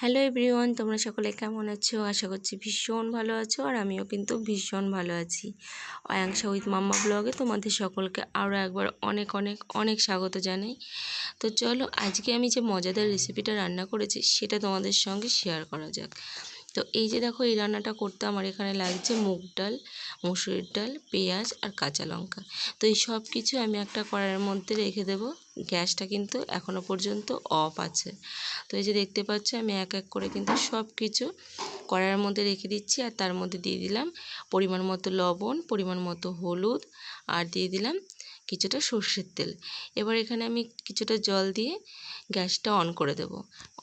Hello everyone, তোমরা সকলে কেমন আছো? আশা করছি ভীষণ ভালো আছো আর আমিও কিন্তু ভীষণ ভালো আছি। অয়াংশা উইথ মাম্মা ব্লগে তোমাদের সকলকে আরও একবার অনেক অনেক অনেক স্বাগত জানাই। তো চলো আজকে আমি যে মজাদার রেসিপিটা রান্না করেছি সেটা তোমাদের সঙ্গে শেয়ার করা যাক। তো এই যে দেখো এই রান্নাটা করতে আমার এখানে লাগছে মুগ ডাল, মুসুরির ডাল, পেঁয়াজ আর কাঁচা লঙ্কা। তো এই সব কিছু আমি একটা কড়াইয়ের মধ্যে রেখে দেবো। গ্যাসটা কিন্তু এখনও পর্যন্ত অফ আছে। তো এই যে দেখতে পাচ্ছ আমি এক এক করে কিন্তু সব কিছু কড়াইয়ের মধ্যে রেখে দিচ্ছি আর তার মধ্যে দিয়ে দিলাম পরিমাণ মতো লবণ, পরিমাণ মতো হলুদ আর দিয়ে দিলাম কিছুটা সর্ষের তেল। এবার এখানে আমি কিছুটা জল দিয়ে গ্যাসটা অন করে দেব।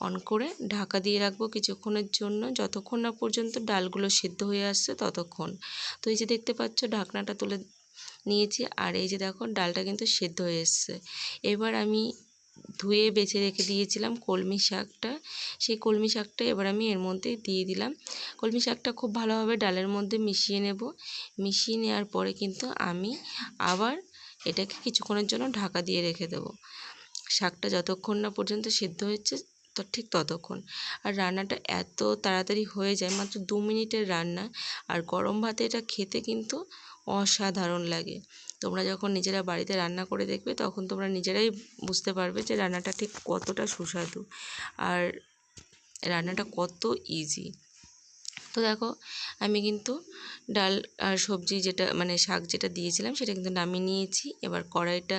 অন করে ঢাকা দিয়ে রাখব কিছুক্ষণের জন্য। যতক্ষণ না পর্যন্ত ডালগুলো সিদ্ধ হয়ে আসছে ততক্ষণ। তো এই যে দেখতে পাচ্ছ, ঢাকনাটা তুলে নিয়েছি। আর এই যে দেখো, ডালটা কিন্তু সেদ্ধ হয়ে এসছে। এবার আমি ধুয়ে বেছে রেখে দিয়েছিলাম কলমি শাকটা। সেই কলমি শাকটা এবার আমি এর মধ্যে দিয়ে দিলাম। কলমি শাকটা খুব ভালোভাবে ডালের মধ্যে মিশিয়ে নেব। মিশিয়ে নেওয়ার পরে কিন্তু আমি আবার এটাকে কিছুক্ষণের জন্য ঢাকা দিয়ে রেখে দেবো। শাকটা যতক্ষণ না পর্যন্ত সেদ্ধ হচ্ছে, তো, ঠিক ততক্ষণ। আর রান্নাটা এত তাড়াতাড়ি হয়ে যায়, মাত্র দু মিনিটের রান্না। আর গরম ভাতে এটা খেতে কিন্তু অসাধারণ লাগে। তোমরা যখন নিজেরা বাড়িতে রান্না করে দেখবে, তখন তোমরা নিজেরাই বুঝতে পারবে যে রান্নাটা ঠিক কতটা সুস্বাদু। আর রান্নাটা কত ইজি তো দেখো, আমি কিন্তু ডাল আর সবজি যেটা মানে শাক যেটা দিয়েছিলাম সেটা কিন্তু নামিয়ে নিয়েছি। এবার কড়াইটা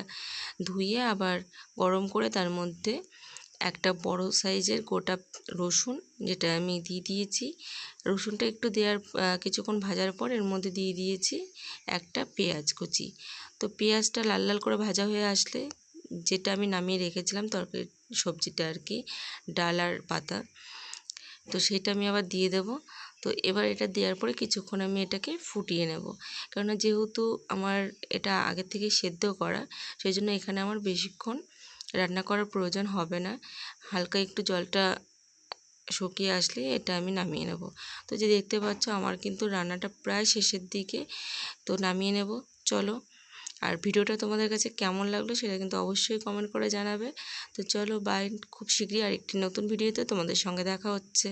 ধুয়ে আবার গরম করে তার মধ্যে একটা বড় সাইজের গোটা রসুন যেটা আমি দিয়ে দিয়েছি। রসুনটা একটু দেওয়ার কিছুক্ষণ ভাজার পর এর মধ্যে দিয়ে দিয়েছি একটা পেঁয়াজ কুচি। তো পেঁয়াজটা লাল লাল করে ভাজা হয়ে আসলে যেটা আমি নামিয়ে রেখেছিলাম তরকারি, সবজিটা আর কি, ডাল আর পাতা। তো সেটা আমি আবার দিয়ে দেব। তো এবার এটা দেওয়ার পরে কিছুক্ষণ আমি এটাকে ফুটিয়ে নেব। কেননা যেহেতু আমার এটা আগের থেকে সেদ্ধ করা সেই জন্য এখানে আমার বেশিক্ষণ রান্না করার প্রয়োজন হবে না। হালকা একটু জলটা শুকিয়ে আসলে এটা আমি নামিয়ে নেব। তো যে দেখতে পাচ্ছ আমার কিন্তু রান্নাটা প্রায় শেষের দিকে, তো নামিয়ে নেব। চলো, আর ভিডিওটা তোমাদের কাছে কেমন লাগল সেটা কিন্তু অবশ্যই কমেন্ট করে জানাবে। তো চলো বাই খুব শীঘ্রই আরেকটি নতুন ভিডিওতে তোমাদের সঙ্গে দেখা হচ্ছে।